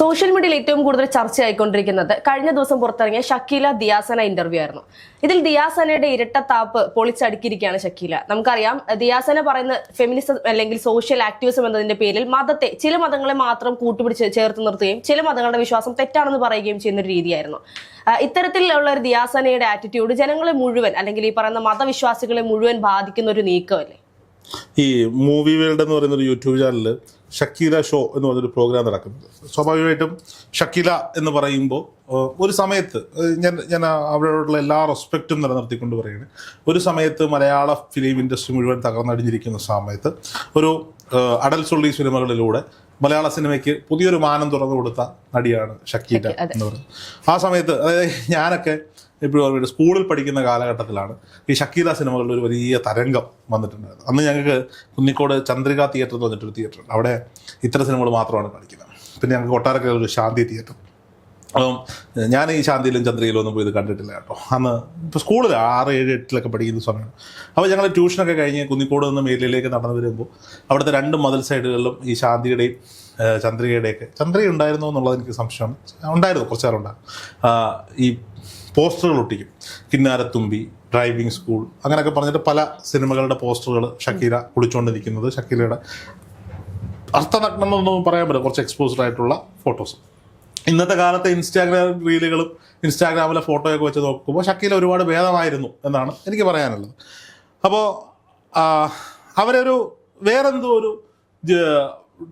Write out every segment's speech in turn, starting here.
Social മീഡിയയിൽ ഏറ്റവും കൂടുതൽ ചർച്ചയായിക്കൊണ്ടിരിക്കുന്നത് കഴിഞ്ഞ ദിവസം പുറത്തിറങ്ങിയ ഷക്കീല ദിയാസന ഇന്റർവ്യൂ ആയിരുന്നു. ഇതിൽ ദിയാസനയുടെ ഇരട്ടത്താപ്പ് പൊളിച്ചടുക്കിയിരിക്കുകയാണ് ഷക്കീല. നമുക്കറിയാം ദിയാസന പറയുന്ന ഫെമിനിസം അല്ലെങ്കിൽ സോഷ്യൽ ആക്ടിവിസം എന്നതിന്റെ പേരിൽ മതത്തെ ചില മതങ്ങളെ മാത്രം കൂട്ടുപിടിച്ച് ചേർത്ത് നിർത്തുകയും ചില മതങ്ങളുടെ വിശ്വാസം തെറ്റാണെന്ന് പറയുകയും ചെയ്യുന്ന ഒരു രീതിയായിരുന്നു. ഇത്തരത്തിലുള്ള ഒരു ദിയാസനയുടെ ആറ്റിറ്റ്യൂഡ് ജനങ്ങളെ മുഴുവൻ അല്ലെങ്കിൽ ഈ പറയുന്ന മതവിശ്വാസികളെ മുഴുവൻ ബാധിക്കുന്ന ഒരു നീക്കമല്ലേ? ഈ മൂവി വേൾഡ് എന്ന് പറയുന്ന ഒരു യൂട്യൂബ് ചാനലിൽ ഷക്കീല ഷോ എന്ന് പറഞ്ഞൊരു പ്രോഗ്രാം നടക്കുന്നത് സ്വാഭാവികമായിട്ടും ഷക്കീല എന്ന് പറയുമ്പോൾ ഒരു സമയത്ത് ഞാൻ ഞാൻ അവരോടുള്ള എല്ലാ റെസ്പെക്റ്റും നിലനിർത്തിക്കൊണ്ട് പറയുന്നത് ഒരു സമയത്ത് മലയാള ഫിലിം ഇൻഡസ്ട്രി മുഴുവൻ തകർന്നടിഞ്ഞിരിക്കുന്ന സമയത്ത് ഒരു അടൽ സുള്ളി സിനിമകളിലൂടെ മലയാള സിനിമയ്ക്ക് പുതിയൊരു മാനം തുറന്നു കൊടുത്ത നടിയാണ് ഷക്കീല എന്ന് പറയുന്നത്. ആ സമയത്ത് അതായത് ഞാനൊക്കെ ഇപ്പോഴും ഓർമ്മയുണ്ട് സ്കൂളിൽ പഠിക്കുന്ന കാലഘട്ടത്തിലാണ് ഈ ഷക്കീല സിനിമകളുടെ ഒരു വലിയ തരംഗം വന്നിട്ടുണ്ടായിരുന്നത്. അന്ന് ഞങ്ങൾക്ക് കുന്നിക്കോട് ചന്ദ്രിക തിയേറ്റർ എന്ന് പറഞ്ഞിട്ടൊരു തിയേറ്റർ ഉണ്ട്. അവിടെ ഇത്തരം സിനിമകൾ മാത്രമാണ് കാണിക്കുന്നത് പിന്നെ ഞങ്ങൾക്ക് കൊട്ടാരക്കര ഒരു ശാന്തി തിയേറ്റർ അപ്പം ഞാൻ ഈ ശാന്തിയിലും ചന്ദ്രയിലും ഒന്നും പോയി ഇത് കണ്ടിട്ടില്ല കേട്ടോ. അന്ന് ഇപ്പോൾ സ്കൂളിൽ ആറ് ഏഴ് എട്ടിലൊക്കെ പഠിക്കുന്ന സമയമാണ്. അപ്പോൾ ഞങ്ങൾ ട്യൂഷനൊക്കെ കഴിഞ്ഞ് കുന്നിക്കോട് നിന്ന് മേലിലേക്ക് നടന്നു വരുമ്പോൾ അവിടുത്തെ രണ്ട് മതിൽ സൈഡുകളിലും ഈ ശാന്തിയുടെയും ചന്ദ്രികയുടെയൊക്കെ ചന്ദ്രിക ഉണ്ടായിരുന്നു എന്നുള്ളത് എനിക്ക് സംശയമാണ്. ഉണ്ടായിരുന്നു കുറച്ചേരം ഉണ്ടായിരുന്നു. ഈ പോസ്റ്ററുകൾ ഒട്ടിക്കും. കിന്നാരത്തുമ്പി ഡ്രൈവിംഗ് സ്കൂൾ അങ്ങനെയൊക്കെ പറഞ്ഞിട്ട് പല സിനിമകളുടെ പോസ്റ്ററുകൾ ഷക്കീല കുളിച്ചുകൊണ്ടിരിക്കുന്നത് ഷക്കീലയുടെ അർത്ഥനഗ്നം എന്നൊന്നും പറയാൻ പറ്റില്ല. കുറച്ച് എക്സ്പോസ്ഡ് ആയിട്ടുള്ള ഫോട്ടോസ് ഇന്നത്തെ കാലത്തെ ഇൻസ്റ്റാഗ്രാം റീലുകളും ഇൻസ്റ്റാഗ്രാമിലെ ഫോട്ടോയൊക്കെ വെച്ച് നോക്കുമ്പോൾ ഷക്കീല ഒരുപാട് ഭേദമായിരുന്നു എന്നാണ് എനിക്ക് പറയാനുള്ളത്. അപ്പോൾ അവരൊരു വേറെന്തോ ഒരു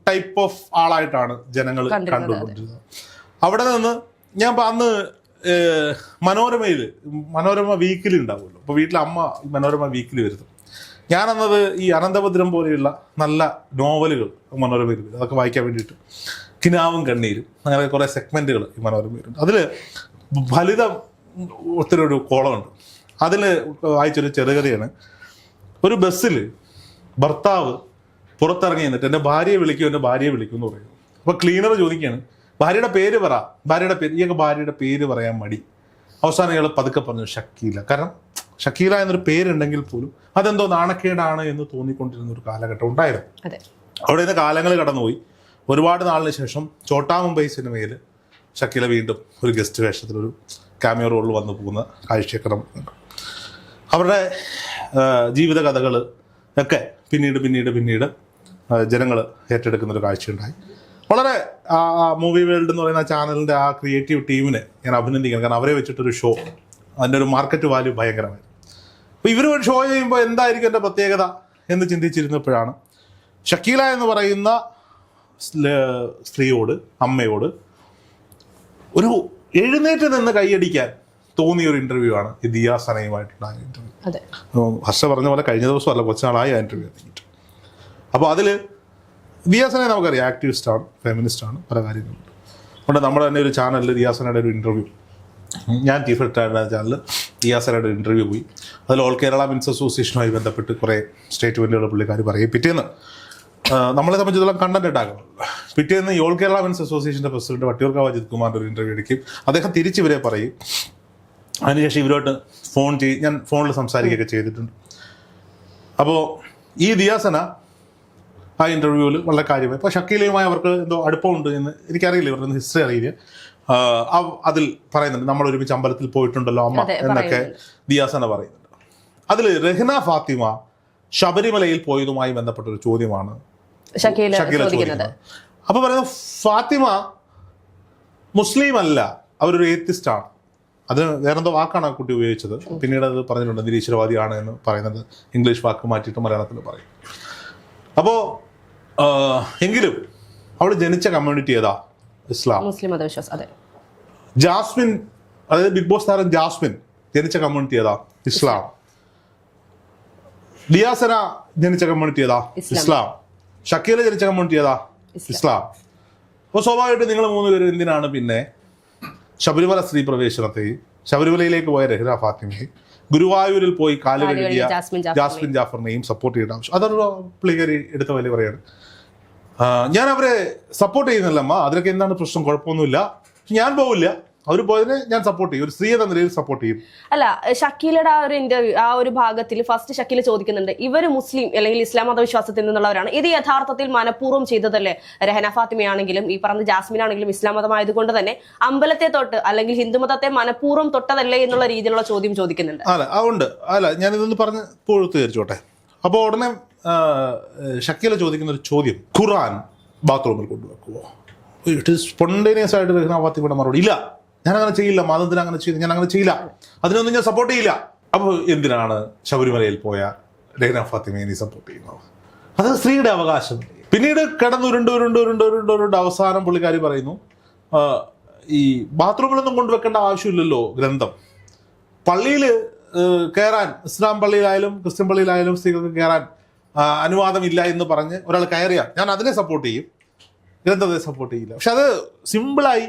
ടൈപ്പ് ഓഫ് ആളായിട്ടാണ് ജനങ്ങൾ കണ്ടുകൊണ്ടിരുന്നത്. അവിടെ നിന്ന് ഞാൻ അന്ന് മനോരമയിൽ മനോരമ വീക്കിലി ഉണ്ടാവുമല്ലോ. അപ്പോൾ വീട്ടിൽ അമ്മ മനോരമ വീക്കിലി വരുന്നു. ഞാനെന്നത് ഈ അനന്തഭദ്രം പോലെയുള്ള നല്ല നോവലുകൾ മനോരമയിൽ വരും അതൊക്കെ വായിക്കാൻ വേണ്ടിയിട്ട് കിനാവും കണ്ണീരും അങ്ങനെ കുറേ സെഗ്മെന്റുകൾ ഈ മനോരമയിലുണ്ട് അതിൽ ഫലിതം ഒത്തിരി ഒരു കോളമുണ്ട്. അതിൽ വായിച്ചൊരു ചെറുകഥയാണ്. ഒരു ബസ്സിൽ ഭർത്താവ് പുറത്തിറങ്ങി നിന്നിട്ട് എന്റെ ഭാര്യയെ വിളിക്കും എന്റെ ഭാര്യയെ വിളിക്കും എന്ന് പറയും അപ്പോൾ ക്ലീനർ ചോദിക്കുകയാണ് ഭാര്യയുടെ പേര് പറ. ഭാര്യയുടെ പേര് ഇയാൾക്ക് ഭാര്യയുടെ പേര് പറയാൻ മടി. അവസാനം ഇയാൾ പതുക്കെ പറഞ്ഞു ഷക്കീല. കാരണം ഷക്കീല എന്നൊരു പേരുണ്ടെങ്കിൽ പോലും അതെന്തോ നാണക്കേടാണ് എന്ന് തോന്നിക്കൊണ്ടിരുന്ന ഒരു കാലഘട്ടം ഉണ്ടായിരുന്നു. അവിടെ നിന്ന് കാലങ്ങൾ കടന്നുപോയി. ഒരുപാട് നാളിന് ശേഷം ചോട്ടാ മുംബൈ സിനിമയിൽ ഷക്കീല വീണ്ടും ഒരു ഗസ്റ്റ് വേഷത്തിൽ ഒരു ക്യാമിയോ റോളിൽ വന്നു പോകുന്ന കാഴ്ചയൊക്കെ നമുക്കുണ്ട് അവരുടെ ജീവിത കഥകൾ ഒക്കെ പിന്നീട് പിന്നീട് പിന്നീട് ജനങ്ങൾ ഏറ്റെടുക്കുന്ന ഒരു കാഴ്ചയുണ്ടായി. വളരെ മൂവി വേൾഡ് എന്ന് പറയുന്ന ചാനലിന്റെ ആ ക്രിയേറ്റീവ് ടീമിനെ ഞാൻ അഭിനന്ദിക്കണം. കാരണം അവരെ വെച്ചിട്ടൊരു ഷോ അതിന്റെ ഒരു മാർക്കറ്റ് വാല്യൂ ഭയങ്കരമായി. അപ്പോൾ ഇവർ ഒരു ഷോ ചെയ്യുമ്പോൾ എന്തായിരിക്കും എന്റെ പ്രത്യേകത എന്ന് ചിന്തിച്ചിരുന്നപ്പോഴാണ് ഷക്കീല എന്ന് പറയുന്ന സ്ത്രീയോട് അമ്മയോട് ഒരു എഴുന്നേറ്റ് നിന്ന് കൈയടിക്കാൻ തോന്നിയ ഒരു ഇന്റർവ്യൂ ആണ് ഈ ദിയാ സനയുമായിട്ടുള്ള ഇന്റർവ്യൂ ഹർഷ പറഞ്ഞ പോലെ കഴിഞ്ഞ ദിവസം അല്ല കുറച്ച് നാളായി ആ ഇന്റർവ്യൂ അപ്പോൾ അതിൽ ദിയാസനെ നമുക്കറിയാം ആക്ടിവിസ്റ്റ് ആണ് ഫെമിനിസ്റ്റ് ആണ് പല കാര്യങ്ങളുണ്ട് അതുകൊണ്ട് നമ്മുടെ തന്നെ ഒരു ചാനലിൽ ദിയാസനയുടെ ഒരു ഇന്റർവ്യൂ ഞാൻ ടി ഫിട്ടായിരുന്ന ചാനലിൽ ദിയാസനയുടെ ഒരു ഇന്റർവ്യൂ പോയി. അതിൽ ഓൾ കേരള മിൻസ് അസോസിയേഷനുമായി ബന്ധപ്പെട്ട് കുറേ സ്റ്റേറ്റ്മെന്റുകൾ പുള്ളിക്കാർ പറയും. പിറ്റേന്ന് നമ്മളെ സംബന്ധിച്ചിടത്തോളം കണ്ടന്റ് ഉണ്ടാക്കണം പിറ്റേന്ന് ഈ ഓൾ കേരള മിൻസ് അസോസിയേഷന്റെ പ്രസിഡന്റ് വട്ടിയൂർക്കാവ് അജിത് കുമാറിന്റെ ഒരു ഇന്റർവ്യൂ എടുക്കും. അദ്ദേഹം തിരിച്ച് ഇവരെ പറയും. അതിനുശേഷം ഇവരോട്ട് ഫോൺ ചെയ്ത് ഞാൻ ഫോണിൽ സംസാരിക്കുകയൊക്കെ ചെയ്തിട്ടുണ്ട്. അപ്പോൾ ഈ ദിയാസന ആ ഇന്റർവ്യൂവിൽ വളരെ കാര്യമായി. ഇപ്പോൾ ഷക്കീലയുമായി അവർക്ക് എന്തോ അടുപ്പമുണ്ട് എന്ന് എനിക്കറിയില്ല ഇവരുടെ ഹിസ്റ്ററി അറിയില്ല. അതിൽ പറയുന്നുണ്ട് നമ്മൾ ഒരുമിച്ച് അമ്പലത്തിൽ പോയിട്ടുണ്ടല്ലോ അമ്മ എന്നൊക്കെ ദിയാസന പറയുന്നുണ്ട്. അതിൽ റഹ്ന ഫാത്തിമ ശബരിമലയിൽ പോയതുമായി ബന്ധപ്പെട്ട ഒരു ചോദ്യമാണ് ഷക്കീല ചോദിക്കുന്നത്. അപ്പോൾ അപ്പൊ പറയുന്നത് ഫാത്തിമ മുസ്ലിം അല്ല അവരൊരു ഏത്തിസ്റ്റ് ആണ്. അത് വേറെന്തോ വാക്കാണ് ആ കുട്ടി ഉപയോഗിച്ചത്. പിന്നീട് അത് പറഞ്ഞിട്ടുണ്ട് നിരീശ്വരവാദിയാണ് എന്ന് പറയുന്നത്. ഇംഗ്ലീഷ് വാക്ക് മാറ്റിയിട്ട് മലയാളത്തിൽ പറയും. അപ്പോൾ എങ്കിലും അവൾ ജനിച്ച കമ്മ്യൂണിറ്റി ഏതാ? ഇസ്ലാം. മുസ്ലിം മതവിശ്വാസം അതെ. ജാസ്മിൻ അതായത് ബിഗ് ബോസ് താരം ജാസ്മിൻ ജനിച്ച കമ്മ്യൂണിറ്റി ഏതാ? ഇസ്ലാം. ലിയാസന ജനിച്ച കമ്മ്യൂണിറ്റി ഏതാ? ഇസ്ലാം. ഷക്കീല ജനിച്ച കമ്മ്യൂണിറ്റി ഏതാ? ഇസ്ലാം. അപ്പോൾ സ്വാഭാവികമായിട്ടും നിങ്ങൾ മൂന്ന് പേരും എന്തിനാണ് പിന്നെ ശബരിമല സ്ത്രീ പ്രവേശനത്തെയും ശബരിമലയിലേക്ക് പോയ രഹ്ന ഫാത്തിമയെയും ഗുരുവായൂരിൽ പോയി കാൽ കാൽ കഴുകിയ കഴുകിയ ജാസ്മിൻ ജാഫറിനെയും. സപ്പോർട്ട് ചെയ്യേണ്ട ആവശ്യം അതൊരു പുള്ളിക്കാരി എടുത്ത വലിയ പറയാണ്. ഞാൻ അവരെ സപ്പോർട്ട് ചെയ്യുന്നില്ല അമ്മ. അതിലൊക്കെ എന്താണ് പ്രശ്നം? കുഴപ്പമൊന്നുമില്ല. ഞാൻ പോവില്ല. അവർ പോയതിനെ ഞാൻ സപ്പോർട്ട് ചെയ്യും. ഒരു സ്ത്രീ എന്ന നിലയിൽ സപ്പോർട്ട് ചെയ്യും. അല്ല ഷക്കീലയുടെ ആ ഒരു ഇന്റർവ്യൂ ആ ഒരു ഭാഗത്തിൽ ഫസ്റ്റ് ഷക്കീല ചോദിക്കുന്നുണ്ട് ഇവർ മുസ്ലിം അല്ലെങ്കിൽ ഇസ്ലാം മതവിശ്വാസത്തിൽ നിന്നുള്ളവരാണ്. ഇത് യഥാർത്ഥത്തിൽ മനഃപൂർവം ചെയ്തതല്ലേ? രഹന ഫാത്തിമയാണെങ്കിലും ഈ പറഞ്ഞ ജാസ്മിൻ ആണെങ്കിലും ഇസ്ലാം മതമായതുകൊണ്ട് തന്നെ അമ്പലത്തെ തൊട്ട് അല്ലെങ്കിൽ ഹിന്ദുമതത്തെ മനഃപൂർവം തൊട്ടതല്ലേ എന്നുള്ള രീതിയിലുള്ള ചോദ്യം ചോദിക്കുന്നുണ്ട്. അല്ല അതുകൊണ്ട് അല്ല ഞാൻ ഇതൊന്ന് പറഞ്ഞ് പൂർത്തീകരിച്ചോട്ടെ അപ്പോൾ ഉടനെ ഷക്കീല ചോദിക്കുന്ന ഒരു ചോദ്യം ഖുറാൻ ബാത്റൂമിൽ കൊണ്ടുവെക്കുമോ ഇറ്റ് ഈസ് സ്പോണ്ടേനിയസ് ആയിട്ട് വരുന്ന ഫാത്തിമയുടെ മറുപടി. ഇല്ല ഞാൻ അങ്ങനെ ചെയ്യില്ല മതത്തിന് അങ്ങനെ ചെയ്യില്ല ഞാൻ അങ്ങനെ ചെയ്യില്ല. അതിനൊന്നും ഞാൻ സപ്പോർട്ട് ചെയ്യില്ല. അപ്പോൾ എന്തിനാണ് ശബരിമലയിൽ പോയ ലൈന നീ സപ്പോർട്ട് ചെയ്യുന്നത്? അത് സ്ത്രീയുടെ അവകാശം. പിന്നീട് കിടന്നുരുണ്ട് ഉരുണ്ട് ഉരുണ്ട് ഉരുണ്ട് ഉരുണ്ട് അവസാനം പുള്ളിക്കാരി പറയുന്നു ഈ ബാത്റൂമിലൊന്നും കൊണ്ടുവെക്കേണ്ട ആവശ്യമില്ലല്ലോ ഗ്രന്ഥം. പള്ളിയിൽ കയറാൻ ഇസ്ലാം പള്ളിയിലായാലും ക്രിസ്ത്യൻ പള്ളിയിലായാലും സ്ത്രീകൾക്ക് കയറാൻ അനുവാദമില്ല എന്ന് പറഞ്ഞ് ഒരാൾ കയറിയാൽ ഞാൻ അതിനെ സപ്പോർട്ട് ചെയ്യും. ഗ്രന്ഥത്തെ സപ്പോർട്ട് ചെയ്യില്ല. പക്ഷെ അത് സിമ്പിളായി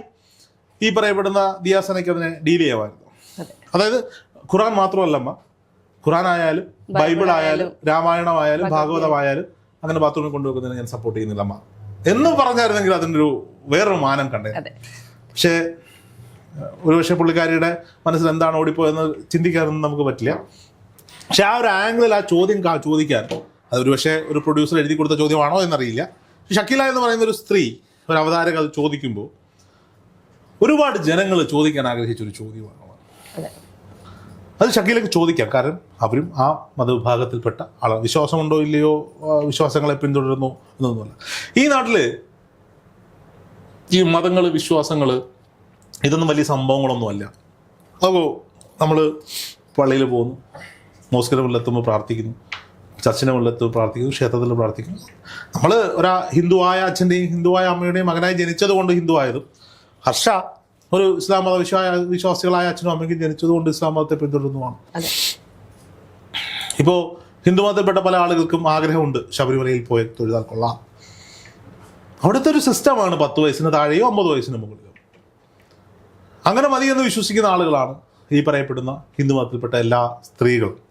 ഈ പറയപ്പെടുന്ന ദിയാസനയ്ക്ക് അതിനെ ഡീൽ ചെയ്യാമായിരുന്നു. അതായത് ഖുറാൻ മാത്രമല്ലമ്മ ഖുറാൻ ആയാലും ബൈബിൾ ആയാലും രാമായണമായാലും ഭാഗവതമായാലും അങ്ങനെ ബാത്റൂമിൽ കൊണ്ടുവെക്കുന്നതിന് ഞാൻ സപ്പോർട്ട് ചെയ്യുന്നില്ലമ്മ. എന്ന് പറഞ്ഞായിരുന്നെങ്കിൽ അതിന്റെ ഒരു വേറൊരു മാനം കണ്ടേ. പക്ഷേ ഒരുപക്ഷെ പുള്ളിക്കാരിയുടെ മനസ്സിൽ എന്താണ് ഓടിപ്പോയെന്ന് ചിന്തിക്കാനൊന്നും നമുക്ക് പറ്റില്ല. പക്ഷെ ആ ഒരു ആംഗിളിൽ ആ ചോദ്യം ചോദിക്കാൻ അത് പക്ഷേ ഒരു പ്രൊഡ്യൂസർ എഴുതി കൊടുത്ത ചോദ്യമാണോ എന്നറിയില്ല. ഷക്കീല എന്ന് പറയുന്ന ഒരു സ്ത്രീ ഒരു അവതാരക അത് ചോദിക്കുമ്പോൾ ഒരുപാട് ജനങ്ങൾ ചോദിക്കാൻ ആഗ്രഹിച്ച ഒരു ചോദ്യമാണ്. അതെ. ഷക്കീലക്ക് ചോദിക്കാം. കാരണം അവരും ആ മതവിഭാഗത്തിൽപ്പെട്ട ആളാണ്. വിശ്വാസമുണ്ടോ ഇല്ലയോ വിശ്വാസങ്ങളെ പിന്തുടരുന്നു എന്നൊന്നുമല്ല. ഈ നാട്ടിൽ ഈ മതങ്ങൾ വിശ്വാസങ്ങൾ ഇതൊന്നും വലിയ സംഭവങ്ങളൊന്നുമല്ല. അപ്പോൾ നമ്മൾ പള്ളിയിൽ പോകുന്നു മോസ്കിന്റെ മുന്നിലെത്തുമ്പോൾ പ്രാർത്ഥിക്കുന്നു. ചർച്ചിന്റെ മുന്നിലെത്തുമ്പോൾ പ്രാർത്ഥിക്കുന്നു ക്ഷേത്രത്തിൽ പ്രാർത്ഥിക്കുന്നു. നമ്മൾ ഒരാ ഹിന്ദുവായ അച്ഛന്റെയും ഹിന്ദുവായ അമ്മയുടെയും മകനായി ജനിച്ചത് കൊണ്ട് ഹിന്ദുവായതും. ഹർഷ ഒരു ഇസ്ലാം മത വിശ്വാ വിശ്വാസികളായ അച്ഛനും അമ്മയ്ക്കും ജനിച്ചതുകൊണ്ട് ഇസ്ലാം മതത്തെ പിന്തുടരുന്നതാണ്. ഇപ്പോൾ ഹിന്ദുമതത്തിൽപ്പെട്ട പല ആളുകൾക്കും ആഗ്രഹമുണ്ട് ശബരിമലയിൽ പോയി തൊഴുതാൽ കൊള്ളാം. അവിടുത്തെ ഒരു സിസ്റ്റമാണ് പത്ത് വയസ്സിന് താഴെയോ അമ്പത് വയസ്സിന് മുകളിലോ. അങ്ങനെ മതിയെന്ന് എന്ന് വിശ്വസിക്കുന്ന ആളുകളാണ് ഈ പറയപ്പെടുന്ന ഹിന്ദുമതത്തിൽപ്പെട്ട എല്ലാ സ്ത്രീകളും.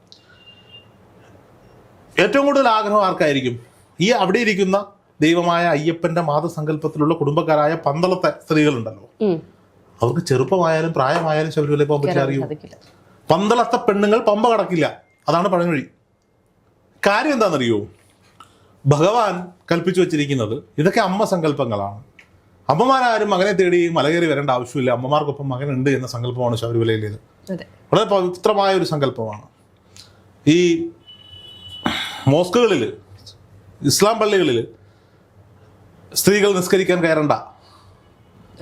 ഏറ്റവും കൂടുതൽ ആഗ്രഹം ആർക്കായിരിക്കും? ഈ അവിടെ ഇരിക്കുന്ന ദൈവമായ അയ്യപ്പന്റെ മാതസങ്കല്പത്തിലുള്ള കുടുംബക്കാരായ പന്തളത്തെ സ്ത്രീകളുണ്ടല്ലോ. അവർക്ക് ചെറുപ്പമായാലും പ്രായമായാലും ശബരിമല പോകാൻ പറ്റില്ല അറിയൂ? പന്തളത്തെ പെണ്ണുങ്ങൾ പമ്പ കടക്കില്ല. അതാണ് പഴമൊഴി. കാര്യം എന്താണെന്നറിയോ? ഭഗവാൻ കൽപ്പിച്ചു വെച്ചിരിക്കുന്നത് ഇതൊക്കെ അമ്മ സങ്കല്പങ്ങളാണ്. അമ്മമാരാരും മകനെ തേടി മലകയറി വരേണ്ട ആവശ്യമില്ല. അമ്മമാർക്കൊപ്പം മകനുണ്ട് എന്ന സങ്കല്പമാണ് ശബരിമലയിലേത്. വളരെ പവിത്രമായ ഒരു സങ്കല്പമാണ്. ഈ മോസ്കുകളിൽ ഇസ്ലാം പള്ളികളിൽ സ്ത്രീകൾ നിസ്കരിക്കാൻ കയറണ്ട.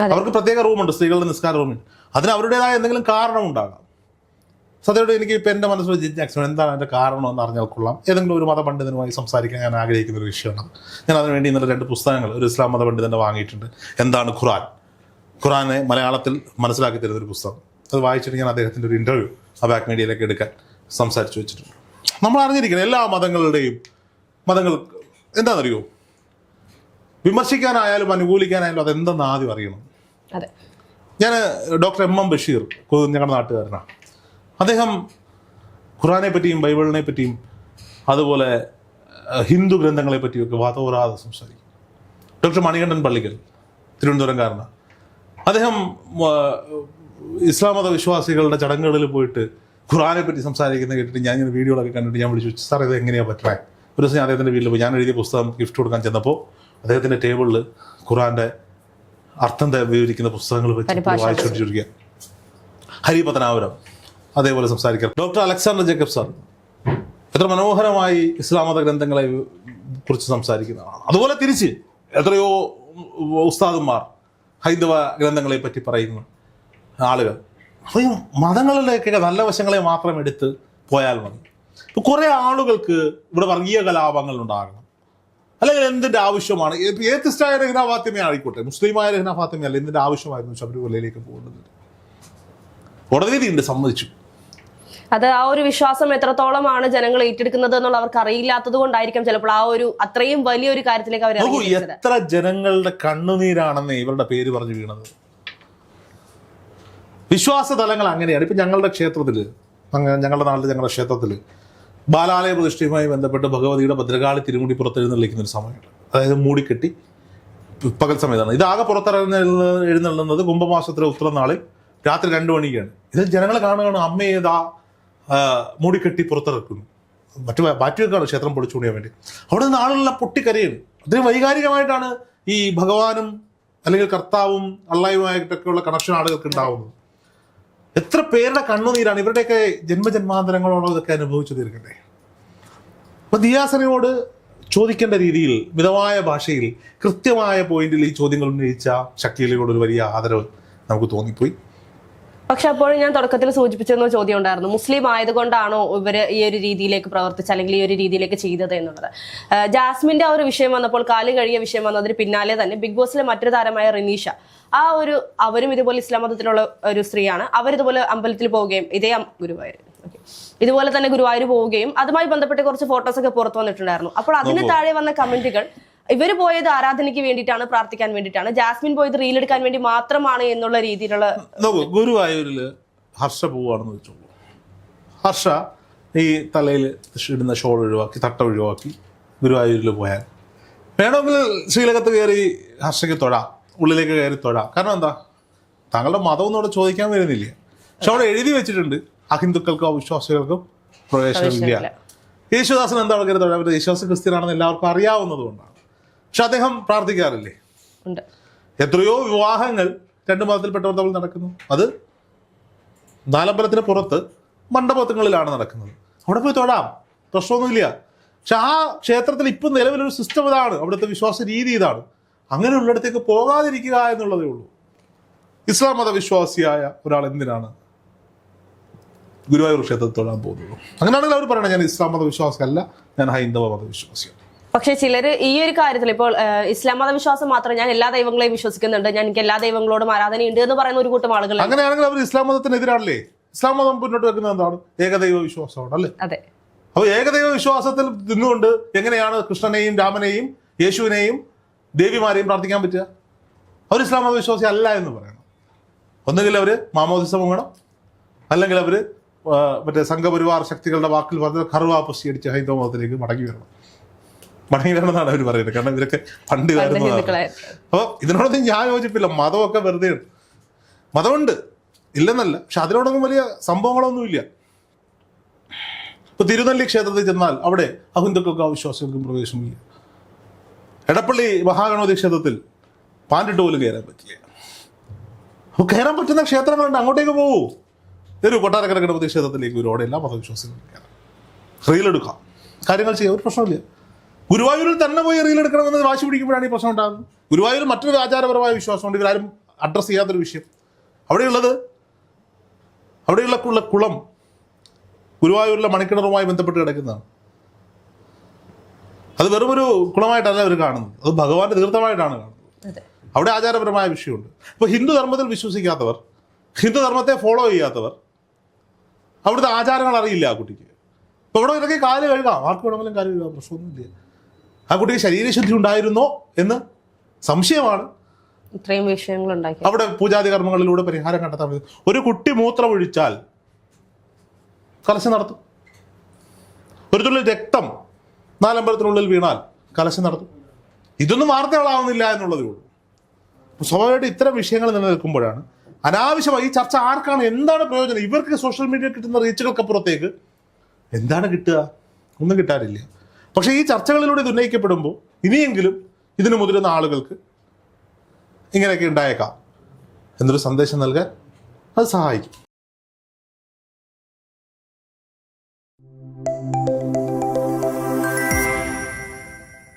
അവർക്ക് പ്രത്യേക റൂമുണ്ട് സ്ത്രീകളുടെ നിസ്കാര റൂമിൽ. അതിന് അവരുടേതായ എന്തെങ്കിലും കാരണം ഉണ്ടാകാം. സത്യമായിട്ട് എനിക്ക് ഇപ്പം എന്റെ മനസ്സിൽ ജിജ്ഞാക്സം എന്താണ് അതിന്റെ കാരണം എന്ന് അറിഞ്ഞാൽ കൊള്ളാം. ഏതെങ്കിലും ഒരു മതപണ്ഡിതനുമായി സംസാരിക്കാൻ ഞാൻ ആഗ്രഹിക്കുന്ന ഒരു വിഷയമാണ്. ഞാൻ അതിനുവേണ്ടി ഇന്നലെ രണ്ട് പുസ്തകങ്ങൾ ഒരു ഇസ്ലാം മതപണ്ഡിതന്റെ വാങ്ങിയിട്ടുണ്ട്. എന്താണ് ഖുറാൻ ഖുറാനെ മലയാളത്തിൽ മനസ്സിലാക്കി തരുന്ന ഒരു പുസ്തകം. അത് വായിച്ചിട്ട് ഞാൻ അദ്ദേഹത്തിന്റെ ഒരു ഇന്റർവ്യൂ ആ ബാക്ക് മീഡിയയിലേക്ക് എടുക്കാൻ സംസാരിച്ചു വെച്ചിട്ടുണ്ട്. നമ്മൾ അറിഞ്ഞിരിക്കണം എല്ലാ മതങ്ങളുടെയും മതങ്ങൾ എന്താണെന്നറിയോ? വിമർശിക്കാനായാലും അനുകൂലിക്കാനായാലും അതെന്തെന്ന് ആദ്യം അറിയണം. ഞാൻ ഡോക്ടർ എം എം ബഷീർ ഞങ്ങളുടെ നാട്ടുകാരനാണ്. അദ്ദേഹം ഖുറാനെ പറ്റിയും ബൈബിളിനെ പറ്റിയും അതുപോലെ ഹിന്ദു ഗ്രന്ഥങ്ങളെ പറ്റിയൊക്കെ വാതോരാതെ സംസാരിക്കും. ഡോക്ടർ മണികണ്ഠൻ പള്ളിക്കൽ തിരുവനന്തപുരംകാരനാണ്. അദ്ദേഹം ഇസ്ലാമത ഇസ്ലാം മത വിശ്വാസികളുടെ ചടങ്ങുകളിൽ പോയിട്ട് ഖുറാനെ പറ്റി സംസാരിക്കുന്നത് കേട്ടിട്ട് ഞാൻ ഇങ്ങനെ വീഡിയോകളൊക്കെ കണ്ടിട്ട് ഞാൻ വിളിച്ചു സാർ ഇത് എങ്ങനെയാണ് പറ്റണേ ഒരു ദിവസം ഞാൻ അദ്ദേഹത്തിന്റെ വീട്ടിൽ പോയി ഞാൻ എഴുതിയ പുസ്തകം ഗിഫ്റ്റ് കൊടുക്കാൻ ചെന്നപ്പോൾ അദ്ദേഹത്തിന്റെ ടേബിളിൽ ഖുറാന്റെ അർത്ഥം വിവരിക്കുന്ന പുസ്തകങ്ങൾ വെച്ചിട്ട് വായിച്ചു വായിച്ചുകൊണ്ടിരിക്കുക ഹരിപത്തനാപുരം അതേപോലെ സംസാരിക്കാം. ഡോക്ടർ അലക്സാണ്ടർ ജേക്കബ് സാർ എത്ര മനോഹരമായി ഇസ്ലാം മത ഗ്രന്ഥങ്ങളെ കുറിച്ച് സംസാരിക്കുന്നതാണ്. അതുപോലെ തിരിച്ച് എത്രയോ ഉസ്താദന്മാർ ഹൈന്ദവ ഗ്രന്ഥങ്ങളെ പറ്റി പറയുന്ന ആളുകൾ. അപ്പോൾ ഈ മതങ്ങളിലേക്കൊക്കെ നല്ല വശങ്ങളെ മാത്രം എടുത്ത് പോയാൽ മതി. ഇപ്പോൾ കുറേ ആളുകൾക്ക് ഇവിടെ വർഗീയ കലാപങ്ങൾ ഉണ്ടാകണം. അല്ലെങ്കിൽ എന്തിന്റെ ആവശ്യമാണ്? ഏത്തിസ്റ്റായ രഹ്ന ഫാത്തിമ ആയിക്കോട്ടെ. മുസ്ലിമായ രഹ്ന ഫാത്തിമ അല്ല എന്തിന്റെ ആവശ്യമായിരുന്നു ശബരിമലയിലേക്ക് പോകുന്നത് കോടതി ഉണ്ട് സമ്മതിച്ചു. അത് ആ ഒരു വിശ്വാസം എത്രത്തോളമാണ് ജനങ്ങൾ ഏറ്റെടുക്കുന്നത് എന്നുള്ള അവർക്ക് അറിയില്ലാത്തത് കൊണ്ടായിരിക്കും ചിലപ്പോൾ ആ ഒരു അത്രയും വലിയൊരു കാര്യത്തിലേക്ക് അവർ എത്ര ജനങ്ങളുടെ കണ്ണുനീരാണെന്ന് ഇവരുടെ പേര് പറഞ്ഞു വീണത്. വിശ്വാസ തലങ്ങൾ അങ്ങനെയാണ്. ഇപ്പം ഞങ്ങളുടെ ക്ഷേത്രത്തിൽ ഞങ്ങളുടെ നാട്ടിൽ ഞങ്ങളുടെ ക്ഷേത്രത്തിൽ ബാലാലയ പ്രതിഷ്ഠയുമായി ബന്ധപ്പെട്ട് ഭഗവതിയുടെ ഭദ്രകാളി തിരുമുടി പുറത്തെഴുന്നള്ളിക്കുന്ന ഒരു സമയമുണ്ട്. അതായത് മൂടിക്കെട്ടി പകൽ സമയത്താണ്. ഇതാകെ പുറത്തിറങ്ങി എഴുന്നള്ളുന്നത് കുംഭമാസത്തിലെ ഉത്തരനാളിൽ രാത്രി രണ്ടു മണിക്കാണ്. ഇത് ജനങ്ങൾ കാണുകയാണ് അമ്മയേതാ മൂടിക്കെട്ടി പുറത്തിറക്കുന്നു. മറ്റു മാറ്റിവെക്കാണ് ക്ഷേത്രം പൊളിച്ചുകൊണ്ടിയാൻ വേണ്ടി. അവിടെ നിന്ന് ആളുകളെല്ലാം പൊട്ടിക്കരയാണ് അത്രയും വൈകാരികമായിട്ടാണ് ഈ ഭഗവാനും അല്ലെങ്കിൽ കർത്താവും അള്ളായുമായിട്ടൊക്കെയുള്ള കണക്ഷൻ ആളുകൾക്ക് ഉണ്ടാവുന്നത്. എത്ര പേരുടെ കണ്ണുനീരാണ്? ഇവരുടെയൊക്കെ ജന്മജന്മാന്തരങ്ങളോളം ഇതൊക്കെ അനുഭവിച്ചു തീർക്കട്ടെ അപ്പൊ ദിയാസനയോട് ചോദിക്കേണ്ട രീതിയിൽ മിതമായ ഭാഷയിൽ കൃത്യമായ പോയിന്റിൽ ഈ ചോദ്യങ്ങൾ ഉന്നയിച്ച ഷക്കീലയോട് ഒരു വലിയ ആദരവ് നമുക്ക് തോന്നിപ്പോയി. പക്ഷെ അപ്പോൾ ഞാൻ തുടക്കത്തിൽ സൂചിപ്പിച്ചെന്ന ചോദ്യം ഉണ്ടായിരുന്നു. മുസ്ലിം ആയതുകൊണ്ടാണോ ഇവർ ഈ ഒരു രീതിയിലേക്ക് പ്രവർത്തിച്ച അല്ലെങ്കിൽ ഈ ഒരു രീതിയിലേക്ക് ചെയ്തത് എന്നുള്ളത്? ജാസ്മിന്റെ ആ ഒരു വിഷയം വന്നപ്പോൾ കാൽ കഴിയ വിഷയം വന്നതിന് പിന്നാലെ തന്നെ ബിഗ് ബോസിലെ മറ്റൊരു താരമായ റിനീഷ ആ ഒരു അവരും ഇതുപോലെ ഇസ്ലാം മതത്തിലുള്ള ഒരു സ്ത്രീയാണ്. അവരിതുപോലെ അമ്പലത്തിൽ പോവുകയും ഇതേ ഗുരുവായൂർ ഇതുപോലെ തന്നെ ഗുരുവായൂർ പോവുകയും അതുമായി ബന്ധപ്പെട്ട് കുറച്ച് ഫോട്ടോസ് ഒക്കെ പുറത്തു വന്നിട്ടുണ്ടായിരുന്നു. അപ്പോൾ അതിന് താഴെ വന്ന കമന്റുകൾ ഇവർ പോയത് ആരാധനയ്ക്ക് വേണ്ടിയിട്ടാണ് പ്രാർത്ഥിക്കാൻ വേണ്ടിയിട്ടാണ്. ജാസ്മിൻ പോയത് റീൽ എടുക്കാൻ വേണ്ടി മാത്രമാണ് എന്നുള്ള രീതിയിലുള്ള ഗുരുവായൂരിൽ ഹർഷ പോവാണെന്ന് വെച്ചോളൂ. ഹർഷ ഈ തലയിൽ ഇടുന്ന ഷോൾ ഒഴിവാക്കി തട്ട ഒഴിവാക്കി ഗുരുവായൂരിൽ പോയാൽ. വേണമെങ്കിൽ ശ്രീലകത്ത് കയറി ഹർഷയ്ക്ക് തൊഴാം ഉള്ളിലേക്ക് കയറി തൊഴാം കാരണം എന്താ? താങ്കളുടെ മതമൊന്നും അവിടെ ചോദിക്കാൻ വരുന്നില്ല. പക്ഷെ അവിടെ എഴുതി വെച്ചിട്ടുണ്ട്. അഹിന്ദുക്കൾക്കും അവിശ്വാസികൾക്കും പ്രവേശനമില്ല. യേശുദാസൻ എന്താ കയറി തൊഴാൻ യേശുദാസ് ക്രിസ്ത്യനാണെന്ന് എല്ലാവർക്കും അറിയാവുന്നത് കൊണ്ടാണ് പക്ഷെ അദ്ദേഹം പ്രാർത്ഥിക്കാറില്ലേ? ഉണ്ട്. എത്രയോ വിവാഹങ്ങൾ രണ്ട് മതത്തിൽപ്പെട്ടവർ തമ്മിൽ നടക്കുന്നു. അത് നാലമ്പലത്തിന് പുറത്ത് മണ്ഡപത്തിങ്ങളിലാണ് നടക്കുന്നത്. അവിടെ പോയി തൊഴാം. പ്രശ്നമൊന്നുമില്ല. പക്ഷെ ആ ക്ഷേത്രത്തിൽ ഇപ്പം നിലവിലൊരു സിസ്റ്റം ഇതാണ്. അവിടുത്തെ വിശ്വാസ രീതി ഇതാണ്. അങ്ങനെയുള്ളിടത്തേക്ക് പോകാതിരിക്കുക എന്നുള്ളതേ ഉള്ളൂ. ഇസ്ലാം മതവിശ്വാസിയായ ഒരാൾ എന്തിനാണ് ഗുരുവായൂർ ക്ഷേത്രത്തിൽ തൊഴാൻ പോകുന്നത്? അങ്ങനെയാണെങ്കിൽ അവർ പറയണം ഞാൻ ഇസ്ലാം മതവിശ്വാസിയല്ല ഞാൻ ഹൈന്ദവ മത വിശ്വാസിയാണ് പക്ഷെ ചിലര് ഈ ഒരു കാര്യത്തിൽ ഇപ്പോൾ ഇസ്ലാം മത വിശ്വാസം മാത്രം ഞാൻ എല്ലാ ദൈവങ്ങളെയും വിശ്വസിക്കുന്നുണ്ട്. ഞാൻ എനിക്ക് എല്ലാ ദൈവങ്ങളോടും ആരാധനയുണ്ട് എന്ന് പറയുന്ന ഒരു കൂട്ടം ആളുകൾ അങ്ങനെയാണെങ്കിൽ അവർ ഇസ്ലാം മതത്തിനെതിരാണല്ലേ? ഇസ്ലാം മതം മുന്നോട്ട് വെക്കുന്നത് എന്താണ്? ഏകദൈവ വിശ്വാസമാണ് അല്ലേ? അതെ. അപ്പോൾ ഏകദൈവ വിശ്വാസത്തിൽ നിന്നുകൊണ്ട് എങ്ങനെയാണ് കൃഷ്ണനെയും രാമനെയും യേശുവിനെയും ദേവിമാരെയും പ്രാർത്ഥിക്കാൻ പറ്റുക? അവർ ഇസ്ലാം മതവിശ്വാസി അല്ല എന്ന് പറയണം. ഒന്നുകിൽ അവർ മാമോദിസം വേണം അല്ലെങ്കിൽ അവർ മറ്റേ സംഘപരിവാർ ശക്തികളുടെ വാക്കിൽ പറഞ്ഞ കറുവാ പുസ്തി അടിച്ച് ഹൈന്ദവ മതത്തിലേക്ക് മടങ്ങി വരണം. മടങ്ങി വരണം അവർ പറയുന്നത്. കാരണം ഇവരൊക്കെ പണ്ട് അപ്പോൾ ഇതിനോടൊന്നും ഞാൻ യോജിപ്പില്ല. മതമൊക്കെ വെറുതെയാണ് മതമുണ്ട്. ഇല്ലെന്നല്ല. പക്ഷെ അതിനോടൊന്നും വലിയ സംഭവങ്ങളൊന്നുമില്ല. ഇപ്പൊ തിരുനെല്ലി ക്ഷേത്രത്തിൽ ചെന്നാൽ അവിടെ അഹിന്ദുക്കൾക്കും അവിശ്വാസികൾക്കും പ്രവേശനമില്ല. എടപ്പള്ളി മഹാഗണപതി ക്ഷേത്രത്തിൽ പാണ്ടിട്ട് പോലും കയറാൻ പറ്റില്ല. അപ്പോൾ കയറാൻ പറ്റുന്ന ക്ഷേത്രങ്ങളുണ്ട്. അങ്ങോട്ടേക്ക് പോകൂ ഒരു കൊട്ടാരക്കര ഗണപതി ക്ഷേത്രത്തിലേക്ക് ഒരു എല്ലാ മതവിശ്വാസികളും കയറാം. റീലെടുക്കാം കാര്യങ്ങൾ ചെയ്യാം. ഒരു പ്രശ്നമില്ല ഗുരുവായൂരിൽ തന്നെ പോയി റീലെടുക്കണമെന്ന് വാശി പിടിക്കുമ്പോഴാണ് ഈ പ്രശ്നം ഉണ്ടാകുന്നത്. ഗുരുവായൂരിൽ മറ്റൊരു ആചാരപരമായ വിശ്വാസമുണ്ട് ഇവരാരും അഡ്രസ്സ് ചെയ്യാത്തൊരു വിഷയം. അവിടെയുള്ളത് അവിടെയുള്ള കുളം ഗുരുവായൂരിലെ മണിക്കിണറുമായി ബന്ധപ്പെട്ട് കിടക്കുന്നതാണ്. അത് വെറും ഒരു കുളമായിട്ടല്ല അവർ കാണുന്നത്. അത് ഭഗവാന്റെ തീർത്ഥമായിട്ടാണ് കാണുന്നത്. അവിടെ ആചാരപരമായ വിഷയമുണ്ട്. അപ്പോൾ ഹിന്ദു ധർമ്മത്തിൽ വിശ്വസിക്കാത്തവർ ഹിന്ദു ധർമ്മത്തെ ഫോളോ ചെയ്യാത്തവർ അവിടുത്തെ ആചാരങ്ങൾ അറിയില്ല ആ കുട്ടിക്ക്. ഇപ്പോൾ ഇവിടെ ഇതൊക്കെ കാൽ കഴുകാം. ആർക്ക് വേണമെങ്കിലും കാൽ കഴുകാം പ്രശ്നമൊന്നുമില്ല. ആ കുട്ടിക്ക് ശരീരശുദ്ധി ഉണ്ടായിരുന്നോ എന്ന് സംശയമാണ്. ഇത്രയും വിഷയങ്ങൾ ഉണ്ടാക്കി. അവിടെ പൂജാതി കർമ്മങ്ങളിലൂടെ പരിഹാരം കണ്ടെത്താൻ പറ്റും. ഒരു കുട്ടി മൂത്രം ഒഴിച്ചാൽ കലശം നടത്തും. ഒരു തുള്ളി രക്തം നാലമ്പലത്തിനുള്ളിൽ വീണാൽ കലശം നടത്തും. ഇതൊന്നും വാർത്തകളാവുന്നില്ല എന്നുള്ളതേ ഉള്ളൂ. സ്വാഭാവികമായിട്ട് ഇത്തരം വിഷയങ്ങൾ നിലനിൽക്കുമ്പോഴാണ് അനാവശ്യമായി ഈ ചർച്ച ആർക്കാണ് എന്താണ് പ്രയോജനം? ഇവർക്ക് സോഷ്യൽ മീഡിയ കിട്ടുന്ന റീച്ചുകൾക്കപ്പുറത്തേക്ക് എന്താണ് കിട്ടുക? ഒന്നും കിട്ടാനില്ല. പക്ഷേ ഈ ചർച്ചകളിലൂടെ ഇത് ഉന്നയിക്കപ്പെടുമ്പോൾ ഇനിയെങ്കിലും ഇതിന് മുതിരുന്ന ആളുകൾക്ക് ഇങ്ങനെയൊക്കെ ഉണ്ടായേക്കാം. എന്നൊരു സന്ദേശം നൽകാൻ അത് സഹായിക്കും.